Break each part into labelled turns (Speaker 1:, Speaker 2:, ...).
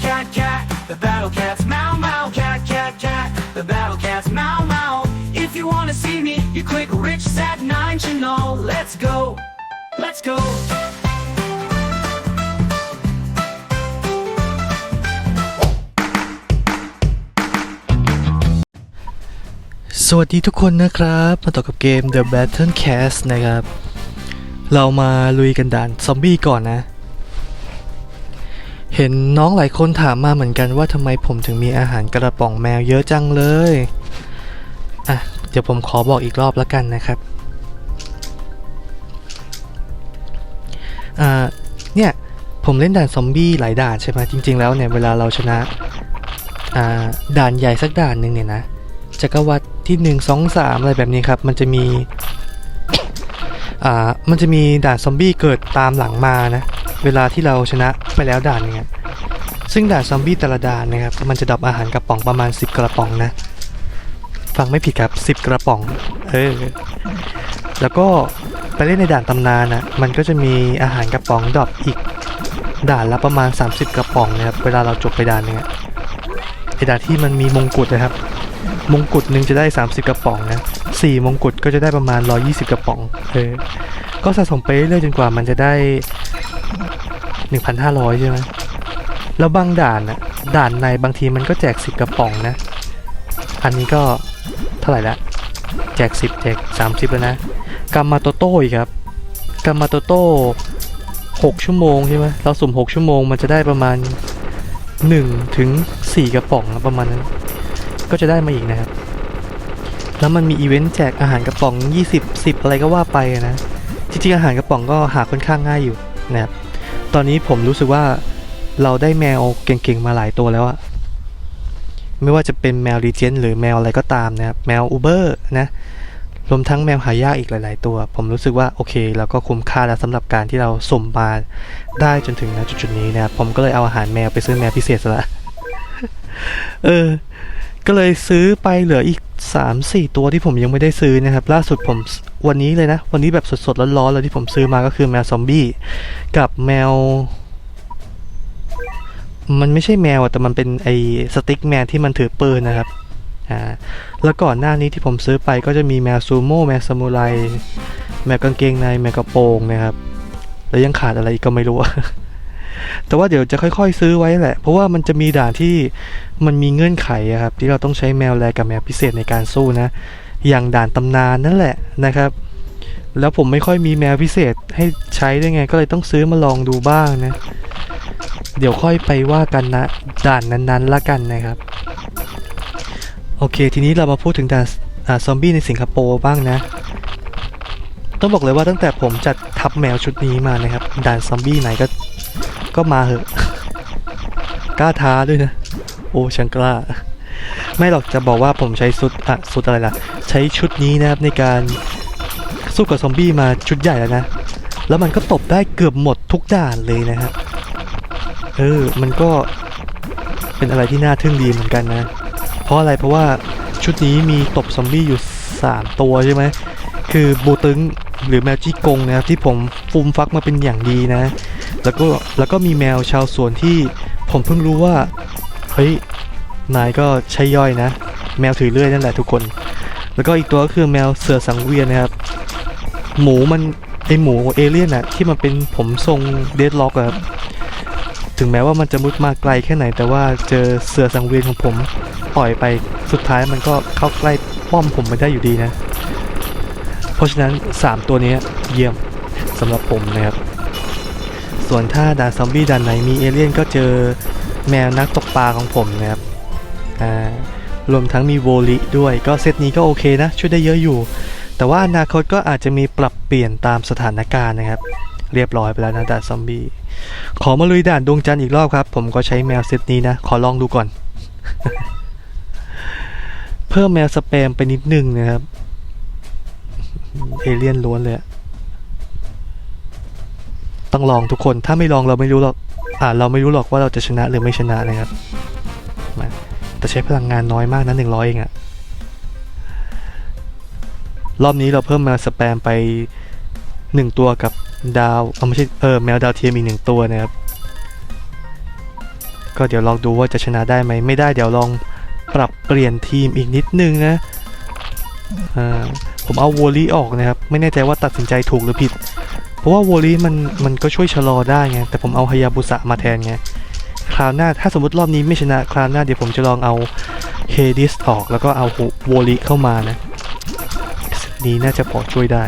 Speaker 1: cat, cat, cat. The battle cats meow, meow, cat, cat, cat. The battle cats meow, meow. If you wanna see me, you click Rich Sat 9 channel. Let's go. Let's go.
Speaker 2: สวัสดีทุกคนนะครับ มาต่อกับเกม The Battle Cast นะครับ เรามาลุยกันด่านซอมบี้ก่อนนะ เห็นน้องหลายคนถามมาเหมือนกันว่าทำไมผมถึงมีอาหารกระป๋องแมวเยอะจังเลย อะ เดี๋ยวผมขอบอกอีกรอบแล้วกันนะครับ อ่า เนี่ย ผมเล่นด่านซอมบี้หลายด่านใช่ไหมจริง ๆ แล้วเนี่ย เวลาเราชนะ อ่า ด่านใหญ่สักด่านหนึ่งเนี่ยนะจักรวรรดิที่หนึ่งสองสามอะไรแบบนี้ครับ มันจะมี อ่า มันจะมีด่านซอมบี้เกิดตามหลังมานะ เวลาที่เราชนะไปแล้วด่านหนึงอะซึ่งด่านซอมบี้แต่ละด่านนะครับ มันจะดรอปอาหารกระป๋องประมาณ 10 กระป๋องนะ ฟังไม่ผิดครับ 10 กระป๋อง เออ แล้วก็ไปเล่นในด่านตำนานอะมันก็จะมีอาหารกระป๋องดรอปอีกด่านละประมาณ 30 กระป๋องนะครับ เวลาเราจบไปด่านหนึงอะไอด่านที่มันมีมงกุฎนะครับ มงกุฎหนึ่งจะได้ 30 กระป๋องนะสี่มงกุฎก็จะได้ประมาณ 120 กระป๋อง เออ ก็สะสมไปเรื่อยจนกว่ามันจะได้ 1,500ใช่ไหมแล้วบางด่านอะด่านในบางทีมันก็แจก10กระป๋องนะ อันนี้ก็เท่าไหร่ละแจก10แจก30แล้วนะกามาโตโต้อีกครับกามาโตโต้6ชั่วโมงใช่ไหมเราสุ่ม6ชั่วโมงมันจะได้ประมาณ1ถึง4กระป๋องนะประมาณนั้น ก็จะได้มาอีกนะครับ แล้วมันมีอีเวนต์แจกอาหารกระป๋อง 20 10 อะไรก็ว่าไปอะนะ จริงๆอาหารกระป๋องก็หาค่อนข้างง่ายอยู่นะครับ ตอนนี้ผมรู้สึกว่าเราได้แมวเก่งๆมาหลายตัวแล้วอะไม่ว่าจะเป็นแมวรีเจนหรือแมวอะไรก็ตามนะครับแมวอูเบอร์นะรวมทั้งแมวหายากอีกหลาย ๆ ตัว ผมรู้สึกว่าโอเคเราก็คุ้มค่าแล้วสำหรับการที่เราสมมาได้จนถึงณจุดๆนี้นะครับผมก็เลยเอาอาหารแมวไปซื้อแมวพิเศษซะละเออ ก็เลยซื้อไปเหลืออีก 3-4 ตัวที่ผมยังไม่ได้ซื้อนะครับ ล่าสุดผมวันนี้เลยนะ วันนี้แบบสดๆร้อนๆเลยที่ผมซื้อมาก็คือแมวซอมบี้กับแมว มันไม่ใช่แมวอะแต่มันเป็นไอสติ๊กแมนที่มันถือปืนนะครับอ่าแล้วก่อนหน้านี้ที่ผมซื้อไปก็จะมีแมวซูโม่แมวซามูไรแมวกางเกงในแมวกระโปรงนะครับ แล้วยังขาดอะไรอีกก็ไม่รู้ แต่ว่าเดี๋ยวจะค่อยๆ ซื้อไว้แหละ เพราะว่ามันจะมีด่านที่มันมีเงื่อนไขครับที่เราต้องใช้แมวแลกกับแมวพิเศษในการสู้นะ อย่างด่านตำนานนั่นแหละนะครับ แล้วผมไม่ค่อยมีแมวพิเศษให้ใช้ด้วยไง ก็เลยต้องซื้อมาลองดูบ้างนะ เดี๋ยวค่อยไปว่ากันนะด่านนั้นๆละกันนะครับ โอเค ทีนี้เรามาพูดถึงด่านอซอมบี้ในสิงคโปร์บ้างนะต้องบอกเลยว่าตั้งแต่ผมจัดทับแมวชุดนี้มานะครับด่านซอมบี้ไหนก็ ก็มาเหอะ กล้าท้าด้วยนะ โอ้ฉันกล้า ไม่หรอกจะบอกว่าผมใช้สุดอะสุดอะไรล่ะ ใช้ชุดนี้นะครับในการสู้กับซอมบี้มาชุดใหญ่แล้วนะ แล้วมันก็ตบได้เกือบหมดทุกด่านเลยนะครับ เออ มันก็เป็นอะไรที่น่าทึ่งดีเหมือนกันนะ เพราะอะไรเพราะว่าชุดนี้มีตบซอมบี้อยู่ 3 ตัวใช่ไหม คือบูตึงหรือแมวจี้กงนะครับที่ผมฟูมฟักมาเป็นอย่างดีนะ แล้วก็แล้วก็มีแมวชาวสวนที่ผมเพิ่งรู้ว่าเฮ้ยนายก็ใช่ย่อยนะ แมวถือเลื่อยนั่นแหละทุกคน แล้วก็อีกตัวก็คือแมวเสือสังเวียนนะครับหมูมันไอหมูเอเลี่ยนอะที่มันเป็นผมทรงเดดล็อกอะครับถึงแม้ว่ามันจะมุดมาไกลแค่ไหน แต่ว่าเจอเสือสังเวียนของผมปล่อยไปสุดท้ายมันก็เข้าใกล้ป้อมผมไม่ได้อยู่ดีนะ เพราะฉะนั้น 3 ตัวนี้เยี่ยมสำหรับผมนะครับ ส่วนถ้าด่านซอมบี้ด่านไหนมีเอเลี่ยนก็เจอแมวนักตกปลาของผมนะครับอ่ารวมทั้งมีโวลิด้วยก็เซตนี้ก็โอเคนะ ช่วยได้เยอะอยู่ แต่ว่าอนาคตก็อาจจะมีปรับเปลี่ยนตามสถานการณ์นะครับ เรียบร้อยไปแล้วนะด่านซอมบี้ขอมาลุยด่านดวงจันทร์อีกรอบครับ ผมก็ใช้แมวเซตนี้นะ ขอลองดูก่อน เพิ่มแมวสแปมไปนิดนึงนะครับ เอเลี่ยนล้วนเลยอะ ต้องลองทุกคนถ้าไม่ลองเราไม่รู้หรอกอ่าเราไม่รู้หรอกว่าเราจะชนะหรือไม่ชนะนะครับมาแต่ใช้พลังงานน้อยมากนะหนึ่งร้อยเองอะรอบนี้เราเพิ่มมาสแปมไปหนึ่งตัวกับดาวเอาไม่ใช่เออแมวดาวเทียมอีกหนึ่งตัวนะครับ ก็เดี๋ยวลองดูว่าจะชนะได้ไหมไม่ได้เดี๋ยวลองปรับเปลี่ยนทีมอีกนิดนึงนะอ่าผมเอาวอลลี่ออกนะครับ ไม่แน่ใจว่าตัดสินใจถูกหรือผิด เพราะว่าวอลลี่มันมันก็ช่วยชะลอได้ไง แต่ผมเอาฮายาบุสะมาแทนไง คราวหน้าถ้าสมมติรอบนี้ไม่ชนะคราวหน้าเดี๋ยวผมจะลองเอาเฮดิสออกแล้วก็เอาวอลลี่เข้ามานะนี้น่าจะพอช่วยได้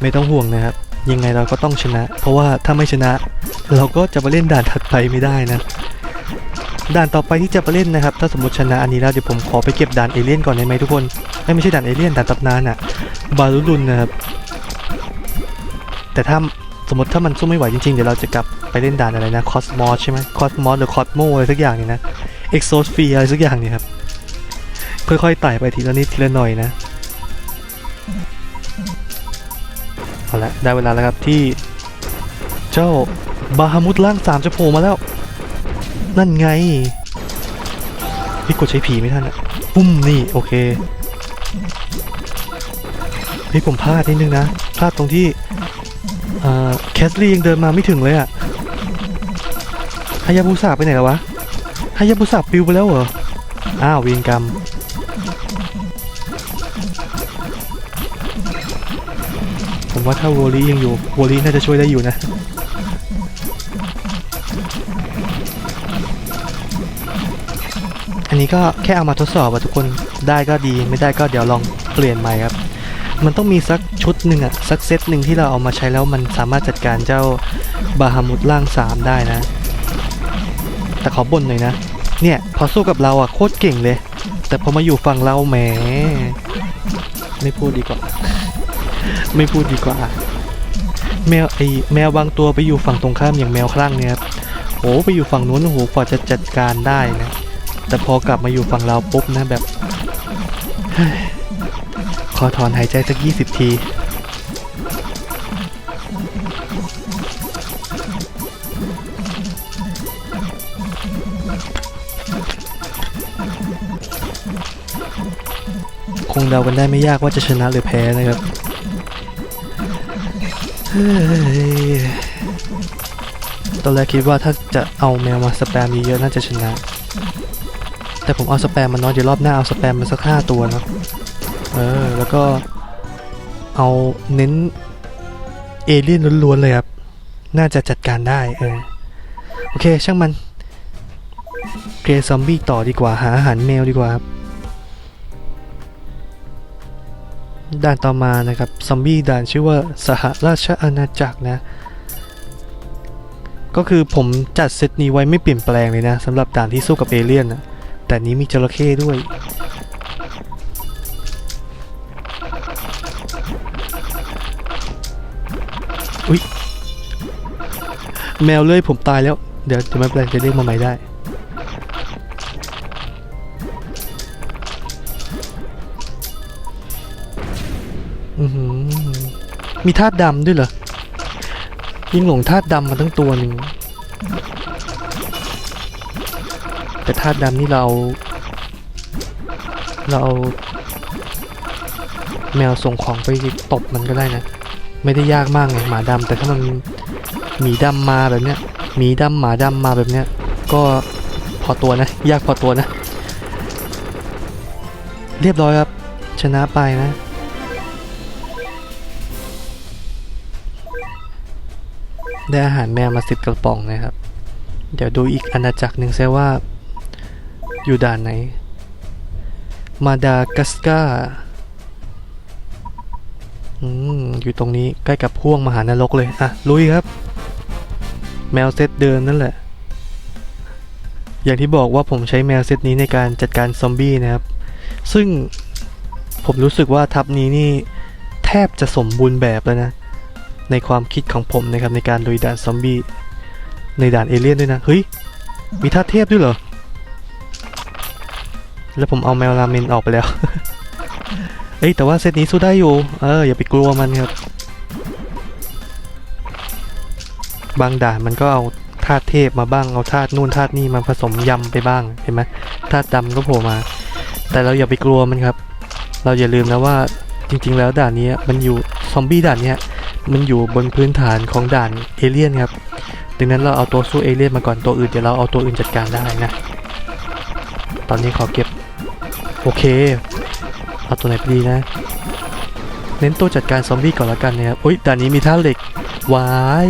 Speaker 2: ไม่ต้องห่วงนะครับ ยังไงเราก็ต้องชนะ เพราะว่าถ้าไม่ชนะ เราก็จะมาเล่นด่านถัดไปไม่ได้นะ ด่านต่อไปที่จะไปเล่นนะครับ ถ้าสมมติชนะอันนี้แล้วเดี๋ยวผมขอไปเก็บด่านเอเลี่ยนก่อนได้ไหมทุกคนไม่ใช่ด่านเอเลี่ยนด่านตำนานอะ บารุลุนนะครับ แต่ถ้าสมมติถ้ามันสู้ไม่ไหวจริงๆ เดี๋ยวเราจะกลับไปเล่นด่านอะไรนะคอสมอสใช่ไหมคอสมอสหรือคอสโมอะไรสักอย่างนี่นะเอ็กโซสฟีอะไรสักอย่างนี่ครับค่อยๆไต่ไปทีละนิดทีละหน่อยนะเอาละได้เวลาแล้วครับที่ เจ้าบาฮามุดล่างสามจะโผล่มาแล้ว นั่นไงพี่กดใช้ผีไม่ทันอะปุ้มนี่ โอเค นี่ผมพลาดนิดนึงนะ พลาดตรงที่แคสลี่ยังเดินมาไม่ถึงเลยอะฮายาบุสะไปไหนแล้ววะฮายาบุสะปิวไปแล้วเหรอ อ้าวเวียนกรรมผมว่าถ้าโวลี่ยังอยู่โวลี่น่าจะช่วยได้อยู่นะอันนี้ก็แค่เอามาทดสอบอะทุกคนได้ก็ดีไม่ได้ก็เดี๋ยวลองเปลี่ยนใหม่ครับ มันต้องมีสักชุดหนึ่งอะสักเซตหนึ่งที่เราเอามาใช้แล้วมันสามารถจัดการเจ้าบาฮามุดล่างสามได้นะ แต่ขอบ่นหน่อยนะ เนี่ยพอสู้กับเราอะโคตรเก่งเลย แต่พอมาอยู่ฝั่งเราแหม ไม่พูดดีกว่า ไม่พูดดีกว่า แมวไอแมวบางตัวไปอยู่ฝั่งตรงข้ามอย่างแมวคลั่งเนี่ยครับโอ้ไปอยู่ฝั่งนู้นโอ้โหกว่าจะจัดการได้นะแต่พอกลับมาอยู่ฝั่งเราปุ๊บนะแบบ ขอถอนหายใจสักยี่สิบที คงเดากันได้ไม่ยากว่าจะชนะหรือแพ้นะครับตอนแรกคิดว่าถ้าจะเอาแมวมาสแปมเยอะๆน่าจะชนะ แต่ผมเอาสแปมมาน้อยเดี๋ยวรอบหน้าเอาสแปมมาสักห้าตัวนะ เออ แล้วก็เอาเน้นเอเลี่ยนล้วนๆเลยครับ น่าจะจัดการได้เออ โอเค ช่างมัน เกรซอมบี้ต่อดีกว่า หาอาหารแมวดีกว่าครับ ด่านต่อมานะครับ ซอมบี้ด่านชื่อว่าสหราชอาณาจักรนะ ก็คือผมจัดเซตนี้ไว้ไม่เปลี่ยนแปลงเลยนะสำหรับด่านที่สู้กับเอเลี่ยนนะแต่นี้มีจระเข้ด้วย อุ๊ยแมวเลื่อยผมตายแล้ว เดี๋ยวจะไม่เป็นไรจะเรียกมาใหม่ได้ อือหือมีธาตุดำด้วยเหรอ ยิงหลงธาตุดำมาทั้งตัวหนึ่ง แต่ธาตุดำนี่เรา เราเอาแมวส่งของไปตบมันก็ได้นะ ไม่ได้ยากมากไงหมาดำแต่ถ้ามันหมีดำมาแบบเนี้ยหมีดำหมาดำมาแบบเนี้ยก็พอตัวนะ ยากพอตัวนะ เรียบร้อยครับ ชนะไปนะ ได้อาหารแมวมาสิบกระป๋องนะครับ เดี๋ยวดูอีกอาณาจักรหนึ่งซะว่า อยู่ด่านไหน มาดากัสการ์ อืมอยู่ตรงนี้ใกล้กับพ่วงมหานรกเลย อะ ลุยครับ แมวเซตเดินนั่นแหละ อย่างที่บอกว่าผมใช้แมวเซตนี้ในการจัดการซอมบี้นะครับ ซึ่งผมรู้สึกว่าทัพนี้นี่แทบจะสมบูรณ์แบบแล้วนะ ในความคิดของผมนะครับในการลุยด่านซอมบี้ในด่านเอเลี่ยนด้วยนะ เฮ้ย มีท่าเทพด้วยเหรอ แล้วผมเอาแมวราเมนออกไปแล้ว เอ้ยแต่ว่าเซตนี้สู้ได้อยู่ เอออย่าไปกลัวมันครับ บางด่านมันก็เอาธาตุเทพมาบ้างเอาธาตุนู่นธาตุนี่มาผสมยำไปบ้างเห็นไหมธาตุดำก็โผล่มา แต่เราอย่าไปกลัวมันครับ เราอย่าลืมนะว่าจริง ๆ แล้วด่านนี้มันอยู่ซอมบี้ด่านเนี้ยมันอยู่บนพื้นฐานของด่านเอเลี่ยนครับดังนั้นเราเอาตัวสู้เอเลี่ยนมาก่อนตัวอื่นเดี๋ยวเราเอาตัวอื่นจัดการได้นะ ตอนนี้ขอเก็บ โอเค เอาตัวไหนไปดีนะ เน้นตัวจัดการซอมบี้ก่อนละกันนะครับอุ้ยด่านนี้มีท่าเหล็กวาย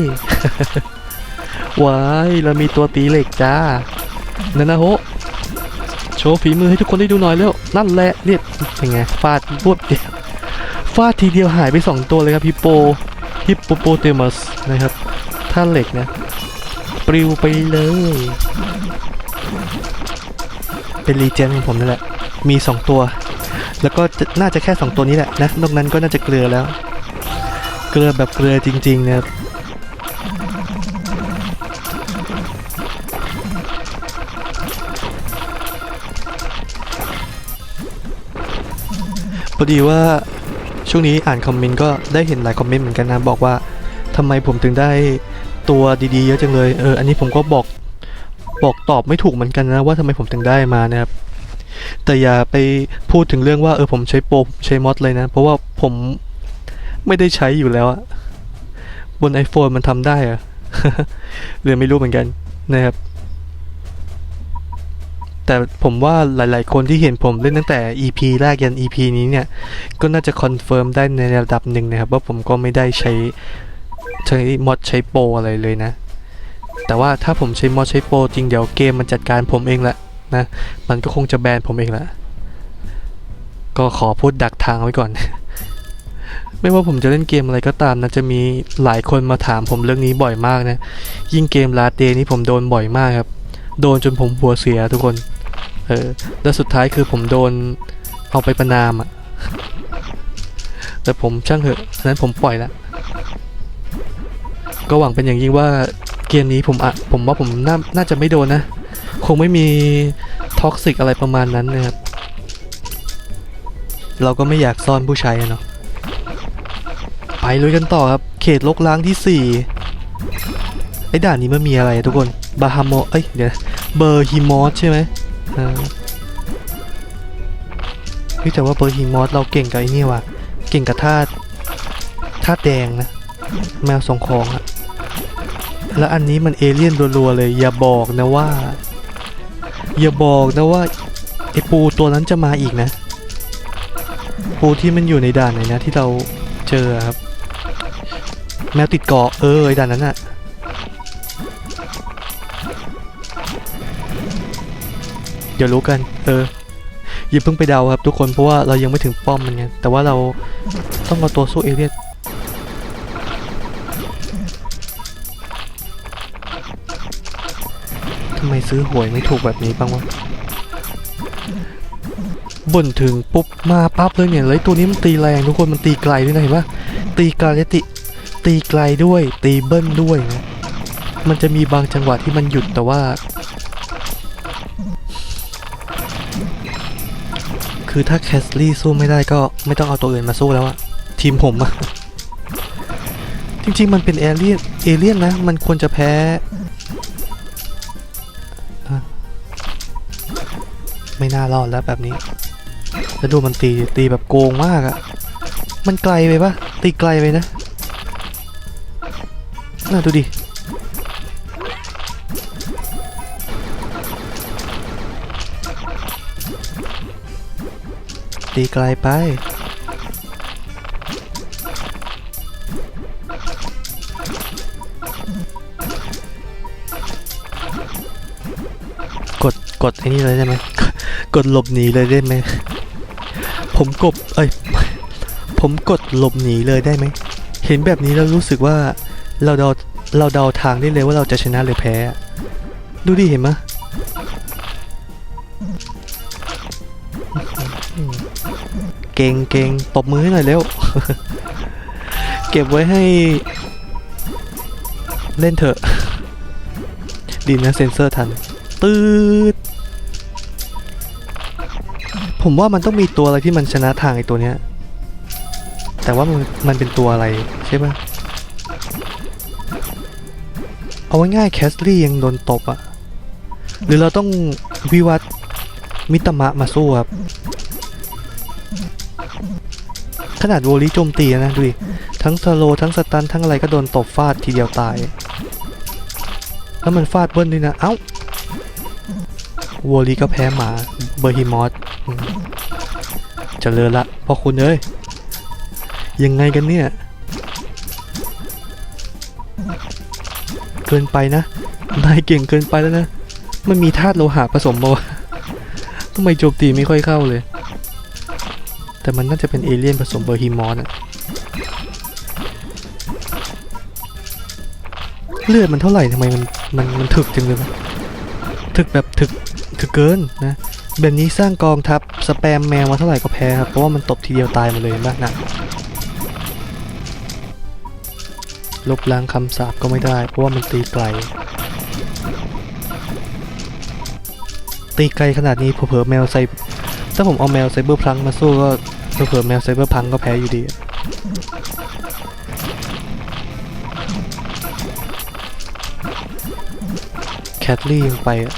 Speaker 2: วายเรามีตัวตีเหล็กจ้านั่นนะโฮโชว์ฝีมือให้ทุกคนได้ดูหน่อยแล้วนั่นแหละเรียบเป็นไงฟาดรวดเดียวฟาดทีเดียวหายไป 2 ตัวเลยครับฮิปโปฮิปโปโปเตมัสนะครับท่าเหล็กนะปลิวไปเลย เป็นรีเจนของผมนั่นแหละ มี 2 ตัว แล้วก็น่าจะแค่ 2 ตัวนี้แหละนะนอกนั้นก็น่าจะเกลือแล้ว เกลือแบบเกลือจริงๆนะครับพอดีว่าช่วงนี้อ่านคอมเมนต์ก็ได้เห็นหลายคอมเมนต์เหมือนกันนะบอกว่าทำไมผมถึงได้ตัวดีๆเยอะจังเลยเอออันนี้ผมก็บอกบอกตอบไม่ถูกเหมือนกันนะว่าทำไมผมถึงได้มานะครับ แต่อย่าไปพูดถึงเรื่องว่าเออผมใช้โปรผมใช้มอดเลยนะ เพราะว่าผมไม่ได้ใช้อยู่แล้วอะบน iPhone มันทำได้อะหรือไม่รู้เหมือนกันนะครับ แต่ผมว่าหลาย ๆ คนที่เห็นผมเล่นตั้งแต่ EP แรกยัน EP นี้เนี่ย ก็น่าจะคอนเฟิร์มได้ในระดับหนึ่งนะครับ ว่าผมก็ไม่ได้ใช้ใช้มอดใช้โปรอะไรเลยนะ แต่ว่าถ้าผมใช้มอดใช้โปรจริงเดี๋ยวเกมมันจัดการผมเองแหละ นะ มันก็คงจะแบนผมเองแหละก็ขอพูดดักทางไว้ก่อน ไม่ว่าผมจะเล่นเกมอะไรก็ตามนะ จะมีหลายคนมาถามผมเรื่องนี้บ่อยมากนะ ยิ่งเกมลาเตนี่ผมโดนบ่อยมากครับ โดนจนผมหัวเสียทุกคน เออ แล้วสุดท้ายคือผมโดนเอาไปประนามอะ่ะ แต่ผมช่างเหอะฉะนั้นผมปล่อยละ ก็หวังเป็นอย่างยิ่งว่าเกมนี้ผมอะผมว่าผมน่าน่าจะไม่โดนนะ คงไม่มีท็อกซิกอะไรประมาณนั้นนะครับ เราก็ไม่อยากซ่อนผู้ชายเนาะ ไปลุยกันต่อครับ เขตลกล้างที่ 4 ไอ้ด่านนี้มันมีอะไรทุกคน บาฮามอเอ้ย เดี๋ยวเบอร์ฮิมอสใช่ไหมอ่าแต่ว่าเบอร์ฮิมอสเราเก่งกับไอ้นี่ว่ะ เก่งกับธาตุธาตุแดงนะ แมวส่งของอะแล้วอันนี้มันเอเลี่ยนรัวๆเลย อย่าบอกนะว่า อย่าบอกนะว่าไอปูตัวนั้นจะมาอีกนะ ปูที่มันอยู่ในด่านไหนนะที่เราเจอครับ แมวติดเกาะเออไอด่านนั้นอะเดี๋ยวรู้กัน เอออย่าเพิ่งไปเดาครับทุกคนเพราะว่าเรายังไม่ถึงป้อมมันไงแต่ว่าเราต้องเอาตัวสู้เอเลี่ยน ซื้อหวยไม่ถูกแบบนี้บ้างวะบ่นถึงปุ๊บมาปั๊บเลยเนี่ยเลยตัวนี้มันตีแรงทุกคนมันตีไกลด้วยนะเห็นปะตีไกลและติตีไกลด้วย ตีเบิ้ลด้วยนะมันจะมีบางจังหวะที่มันหยุดแต่ว่า คือถ้าแคสลี่สู้ไม่ได้ก็ไม่ต้องเอาตัวอื่นมาสู้แล้วอะทีมผมอะจริงๆมันเป็นเอเลี่ยนเอเลี่ยนนะ มันควรจะแพ้ ไม่น่ารอดแล้วแบบนี้แล้วดูมันตีตีแบบโกงมากอะมันไกลไปปะตีไกลไปนะน่าดูดิตีไกลไปกดกดไอ้นี่เลยได้ไหม กดหลบหนีเลยได้ไหม ผมกบ เอ้ย ผมกดหลบหนีเลยได้ไหม เห็นแบบนี้แล้วรู้สึกว่าเราเดาเราเดาทางได้เลยว่าเราจะชนะหรือแพ้ ดูดิเห็นไหมยเก่งเก่งตบมือให้หน่อยเร็ว เก็บไว้ให้ เล่นเถอะ ดีนะเซนเซอร์ทัน ตืด ผมว่ามันต้องมีตัวอะไรที่มันชนะทางไอตัวเนี้ย แต่ว่ามันมันเป็นตัวอะไรใช่ไหมเอาง่ายแคสลี่ยังโดนตบอะหรือเราต้องวิวัฒน์มิตมะมาสู้ครับ ขนาดโวลีโจมตีนะดูดิ ทั้งสโลทั้งสตันทั้งอะไรก็โดนตบฟาดทีเดียวตาย แล้วมันฟาดเบิ้ลด้วยนะ เอ้าวัวลีก็แพ้หมาเบอร์ฮิมอส จริญละพ่อคุณเอ้ยยังไงกันเนี่ย เกินไปนะนายเก่งเกินไปแล้วนะ มันมีธาตุโลหะผสมมาวะทำไมโจมตีไม่ค่อยเข้าเลย แต่มันน่าจะเป็นเอเลี่ยนผสมเบอร์ฮิมอสอะเลือดมันเท่าไหร่ทำไมมันมันมันถึกจังเลยวะถึกแบบถึกถึกเกินนะ แบบนี้สร้างกองทัพสแปมแมวมาเท่าไหร่ก็แพ้ครับ เพราะว่ามันตบทีเดียวตายหมดเลยเห็นะลบล้างคำสาปก็ไม่ได้ เพราะว่ามันตีไกล ตีไกลขนาดนี้เผลอแมวไซถ้าผมเอาแมวไซเบอร์พลังมาสู้ก็เผลอแมวไซเบอร์พังก็แพ้อยู่ดีแคทลี่ยังไปอะ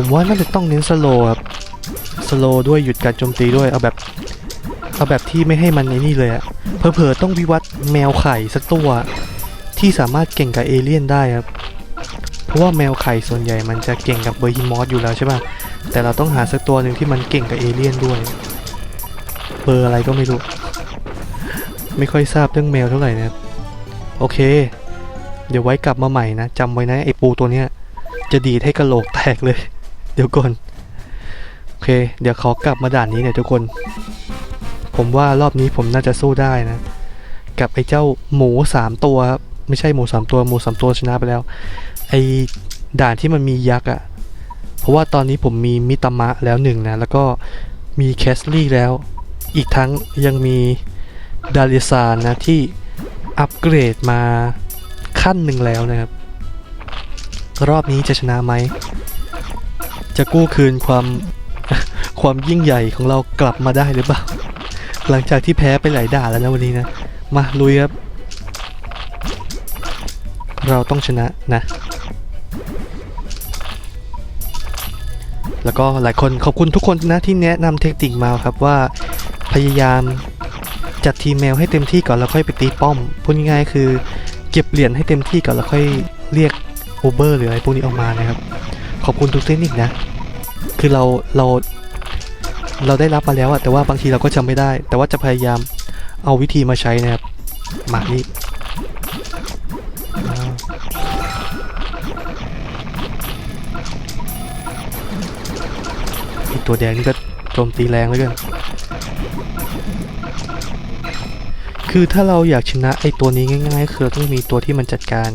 Speaker 2: ผมว่าน่าจะต้องเน้นสโลครับสโลด้วยหยุดการโจมตีด้วยเอาแบบเอาแบบที่ไม่ให้มันไอ้นี่เลยอะเผลอๆต้องวิวัฒน์แมวไข่สักตัวที่สามารถเก่งกับเอเลี่ยนได้ครับ เพราะว่าแมวไข่ส่วนใหญ่มันจะเก่งกับเบอร์ฮิมอสอยู่แล้วใช่ป่ะ แต่เราต้องหาสักตัวหนึ่งที่มันเก่งกับเอเลี่ยนด้วย เบอร์อะไรก็ไม่รู้ ไม่ค่อยทราบเรื่องแมวเท่าไหร่นะครับโอเค เดี๋ยวไว้กลับมาใหม่นะจำไว้นะไอปูตัวเนี้ยจะดีดให้กระโหลกแตกเลย ดี๋ยวก่อนโอเค เดี๋ยวขอกลับมาด่านนี้หน่อยทุกคน ผมว่ารอบนี้ผมน่าจะสู้ได้นะ กับไอ้เจ้าหมูสามตัวครับไม่ใช่หมูสามตัวหมูสามตัวชนะไปแล้ว ไอ้ด่านที่มันมียักษ์อะ่ะ เพราะว่าตอนนี้ผมมีมิตามะแล้วหนึ่งนะ แล้วก็มีแคสลี่แล้ว อีกทั้งยังมีดาริซานนะที่อัปเกรดมาขั้นหนึ่งแล้วนะครับ รอบนี้จะชนะไหม จะกู้คืนความความยิ่งใหญ่ของเรากลับมาได้หรือเปล่า หลังจากที่แพ้ไปหลายด่าแล้วนะวันนี้นะ มาลุยครับ เราต้องชนะนะ แล้วก็หลายคนขอบคุณทุกคนนะที่แนะนำเทคนิคมาครับว่าพยายามจัดทีมแมวให้เต็มที่ก่อนแล้วค่อยไปตีป้อมพูดง่ายๆคือ เก็บเหรียญให้เต็มที่ก่อนแล้วค่อยเรียกโอเบอร์หรืออะไรพวกนี้ออกมานะครับ ขอบคุณทุกเทคนิคนะ คือเราเราเราได้รับมาแล้วอะแต่ว่าบางทีเราก็จำไม่ได้ แต่ว่าจะพยายามเอาวิธีมาใช้นะครับมานี่อีตัวแดงนี่ก็โจมตีแรงเลยกันคือถ้าเราอยากชนะไอ้ตัวนี้ง่ายๆ คือเราต้องมีตัวที่มันจัดการ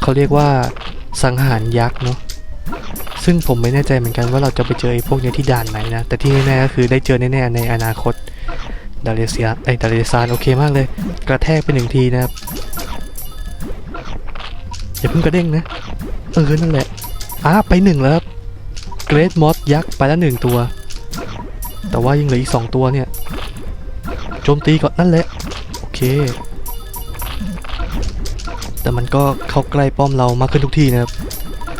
Speaker 2: เขาเรียกว่าสังหารยักษ์เนาะ ซึ่งผมไม่แน่ใจเหมือนกันว่าเราจะไปเจอไอ้พวกเนี้ยที่ด่านไหนนะ แต่ที่แน่ๆก็คือได้เจอแน่ๆในอนาคตดาเลเซียไอ้ดาเลซานโอเคมากเลย กระแทกไปหนึ่งทีนะครับอย่าเพิ่งกระเด้งนะ เออ นั่นแหละอะไปหนึ่งแล้วครับเกรดมอสยักษ์ไปแล้วหนึ่งตัว แต่ว่ายังเหลืออีกสองตัวเนี่ยโจมตีก่อนนั่นแหละ โอเค แต่มันก็เข้าใกล้ป้อมเรามากขึ้นทุกทีนะครับ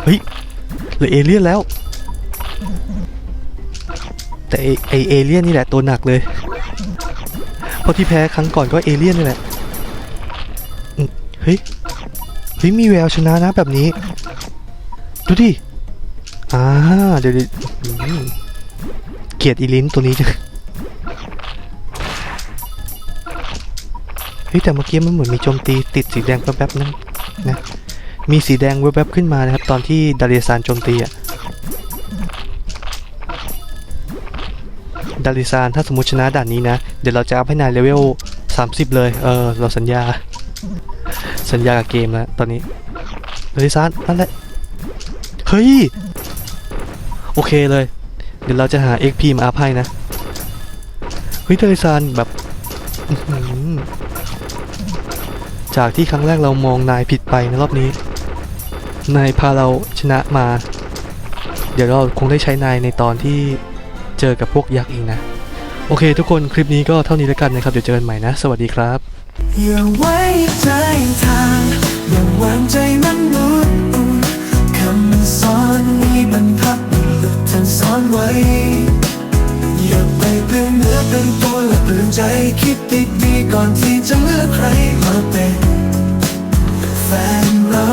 Speaker 2: เฮ้ย หลือเอเลี่ยนแล้ว แต่ไอเอเลี่ยนนี่แหละตัวหนักเลย เพราะที่แพ้ครั้งก่อนก็เอเลี่ยนนี่แหละเฮ้ยเฮ้ยมีแววชนะนะแบบนี้ ดูดิอ่าเดี๋ยวเดี๋ยวเกียดอีลินตัวนี้จังเฮ้ยแต่เมื่อกี้มันเหมือนมีโจมตีติดสีแดงแป๊บๆนั่นนะ มีสีแดงแวบๆขึ้นมานะครับ ตอนที่ดาริซานโจมตีอะดาริซานถ้าสมมติชนะด่านนี้นะ เดี๋ยวเราจะอัพให้นายเลเวล 30 เลย เออ เราสัญญา สัญญากับเกมแล้วตอนนี้ดาริซานนั่นแหละ เฮ้ย โอเคเลย เดี๋ยวเราจะหา XP มาอัพให้นะ เฮ้ยดาริซานแบบจากที่ครั้งแรกเรามองนายผิดไปในรอบนี้ นายพาเราชนะมา เดี๋ยวเราคงได้ใช้นายในตอนที่เจอกับพวกยักษ์เองนะ โอเค ทุกคนคลิปนี้ก็เท่านี้แล้วกันนะครับ เดี๋ยวเจอกันใหม่นะ สวัสดีครับ
Speaker 1: อย่าไว้ใจทางอย่าวางใจมนุษย์คำสอนนี้บรรพับบุรุษท่านสอนไว้ อย่าไปเพื่อเนื้อเป็นตัวและเปลี่ยนใจคิดติดดีก่อนที่จะเลือกใครมาเป็นแฟนเรา